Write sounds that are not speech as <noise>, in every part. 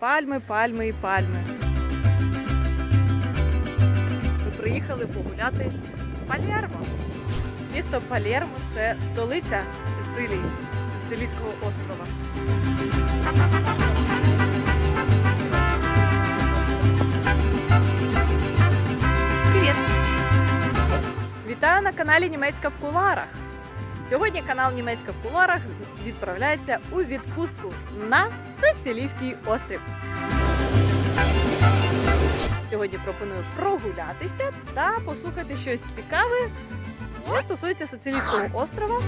Пальми, пальми і пальми. Ми приїхали погуляти в Палермо. Місто Палермо це столиця Сицилії, Сицилійського острова. Привіт! Вітаю на каналі Німецька в куларах. Сьогодні канал Німецька в куларах відправляється у відпустку на Сицилійський острів. Сьогодні пропоную прогулятися та послухати щось цікаве, що стосується Сицилійського острова.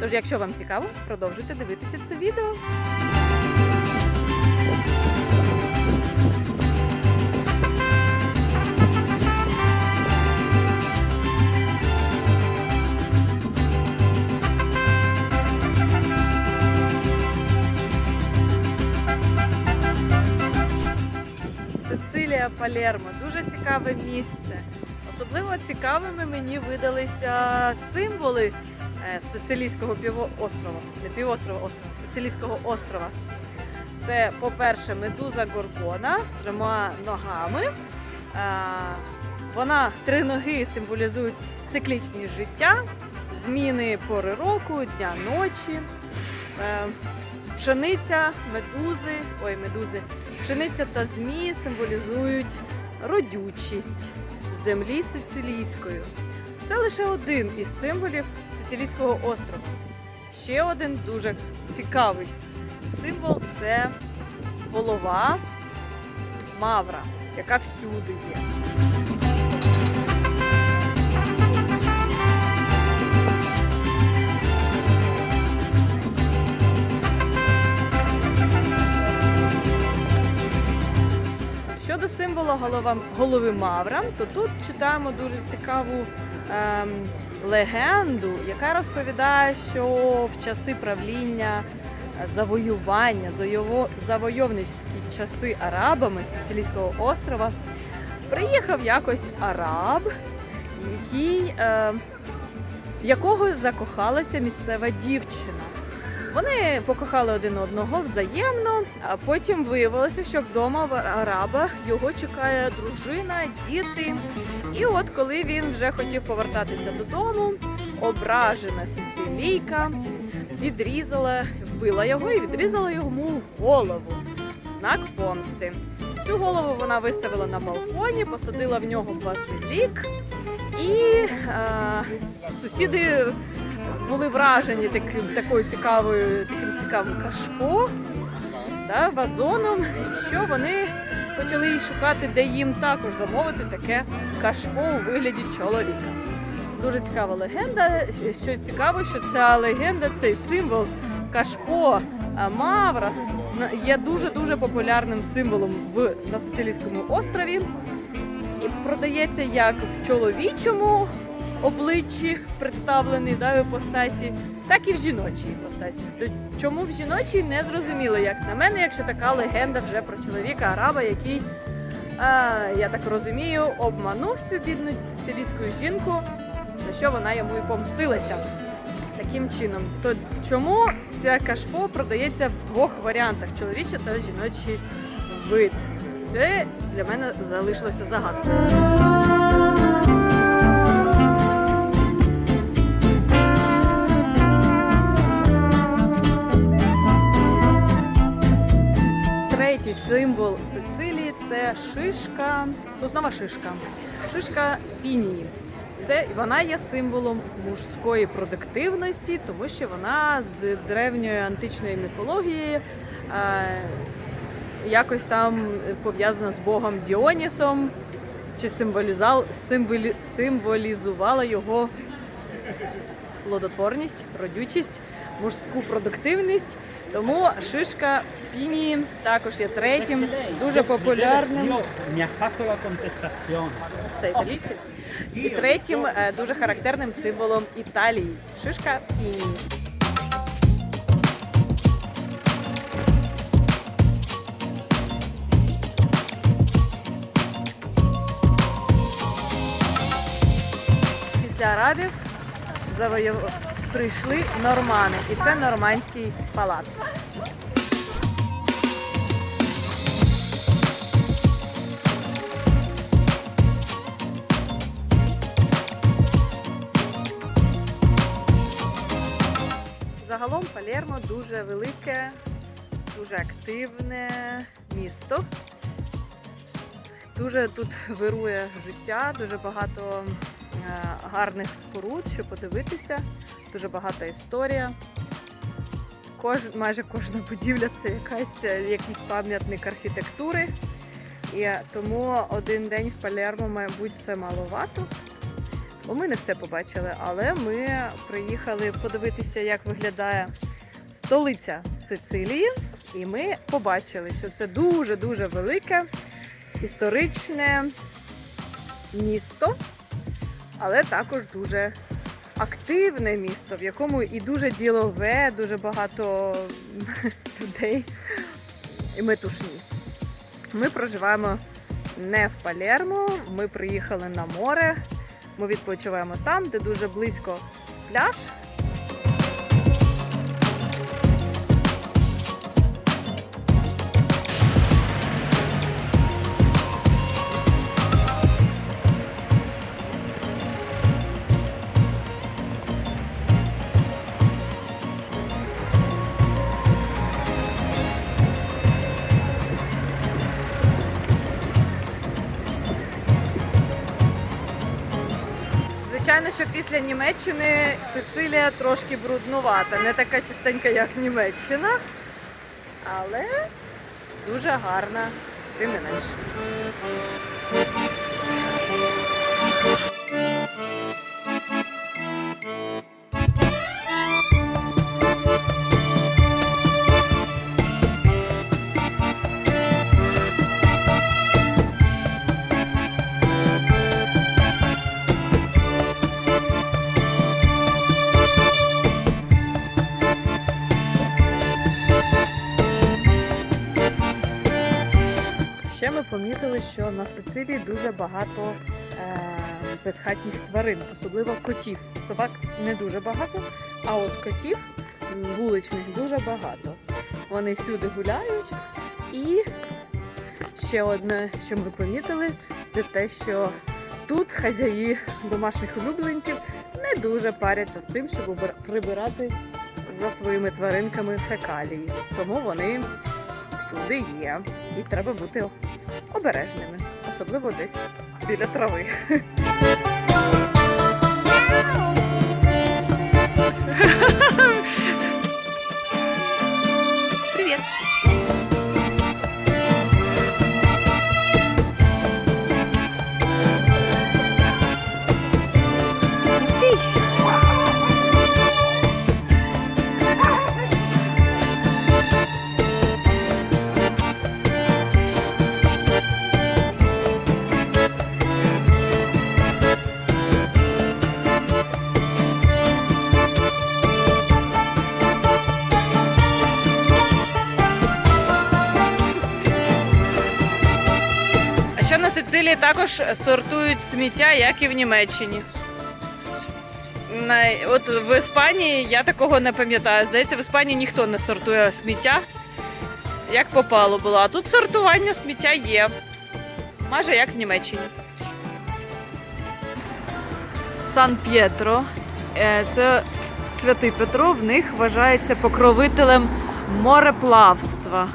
Тож, якщо вам цікаво, продовжуйте дивитися це відео. Сицилія Палермо дуже цікаве місце. Особливо цікавими мені видалися символи е, Сицилійського півострова, не півострова, острова, Сицилійського острова. Це, по-перше, медуза Горгона з трьома ногами. Е, Вона три ноги символізують циклічність життя, зміни пори року, дня ночі. Е, Пшениця, медузи, ой, медузи, пшениця та змії символізують родючість землі сицилійської. Це лише один із символів Сицилійського острова. Ще один дуже цікавий символ це голова мавра, яка всюди є. Щодо символу голова, голови Мавра, то тут читаємо дуже цікаву ем, легенду, яка розповідає, що в часи правління е, завоювання, завойовницькі часи арабами Сицилійського острова приїхав якось араб, який, е, якого закохалася місцева дівчина. Вони покохали один одного взаємно, а потім виявилося, що вдома в араба його чекає дружина, діти. І от коли він вже хотів повертатися додому, ображена сицилійка відрізала, вбила його і відрізала йому голову. Знак помсти. Цю голову вона виставила на балконі, посадила в нього базилік, і е, сусіди були вражені таким, такою цікавою, таким цікавим кашпо, да, вазоном, що вони почали шукати, де їм також замовити таке кашпо у вигляді чоловіка. Дуже цікава легенда. Що цікаво, що ця легенда, цей символ кашпо а, Мавра є дуже-дуже популярним символом в на Сицилійському острові. І продається як в чоловічому обличчі представлений да, в іпостасі, так і в жіночій іпостасі. Чому в жіночій не зрозуміло, як на мене, якщо така легенда вже про чоловіка араба, який, а, я так розумію, обманув цю бідну сицилійську жінку, за що вона йому і помстилася. Таким чином, то чому ця кашпо продається в двох варіантах: чоловічий та жіночий вид? Це для мене залишилося загадкою. Третій символ Сицилії це шишка, соснова шишка. Шишка пінії. Це вона є символом мужської продуктивності, тому що вона з древньої античної міфології е, якось там пов'язана з Богом Діонісом, чи символі, символізувала його плодотворність, родючість, мужську продуктивність. Тому шишка пінії також є третім, дуже популярним. Це італійці. І третім е, дуже характерним символом Італії шишка пінії. Після арабів завоювали, прийшли нормани, і це нормандський палац. Загалом Палермо дуже велике, дуже активне місто. Дуже тут вирує життя, дуже багато е, гарних споруд, що подивитися, дуже багата історія. Кож, майже кожна будівля це якась, е, якийсь пам'ятник архітектури. І тому один день в Палермо, мабуть, це маловато. Бо ми не все побачили, але ми приїхали подивитися, як виглядає столиця Сицилії. І ми побачили, що це дуже-дуже велике історичне місто, але також дуже активне місто, в якому і дуже ділове, дуже багато <laughs> людей і метушні. Ми проживаємо не в Палермо, ми приїхали на море. Ми відпочиваємо там, де дуже близько пляж. Звичайно, що після Німеччини Сицилія трошки бруднувата, не така чистенька, як Німеччина, але дуже гарна, тим не менш. Що на Сицилії дуже багато е, безхатніх тварин, особливо котів. Собак не дуже багато, а от котів вуличних дуже багато. Вони всюди гуляють. І ще одне, що ми помітили, це те, що тут хазяї домашніх улюбленців не дуже паряться з тим, щоб прибирати за своїми тваринками фекалії. Тому вони всюди є. І треба бути обережними, особливо десь біля трави. Ще також сортують сміття, як і в Німеччині. От в Іспанії я такого не пам'ятаю. Здається, в Іспанії ніхто не сортує сміття, як попало було. А тут сортування сміття є. Майже як в Німеччині. Сан П'єтро. Е, Це святий Петро, в них вважається покровителем мореплавства.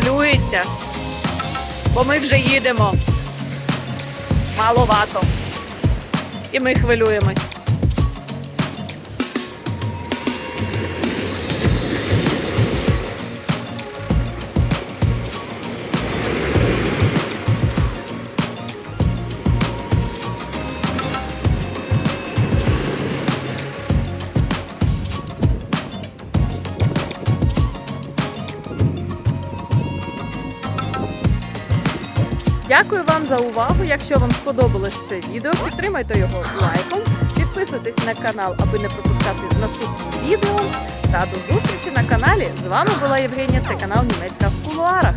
Хвилюється, бо ми вже їдемо. Маловато. І ми хвилюємось. Дякую вам за увагу. Якщо вам сподобалось це відео, підтримайте його лайком, підписуйтесь на канал, аби не пропускати наступні відео. Та до зустрічі на каналі. З вами була Євгенія. Це канал Німецька в кулуарах.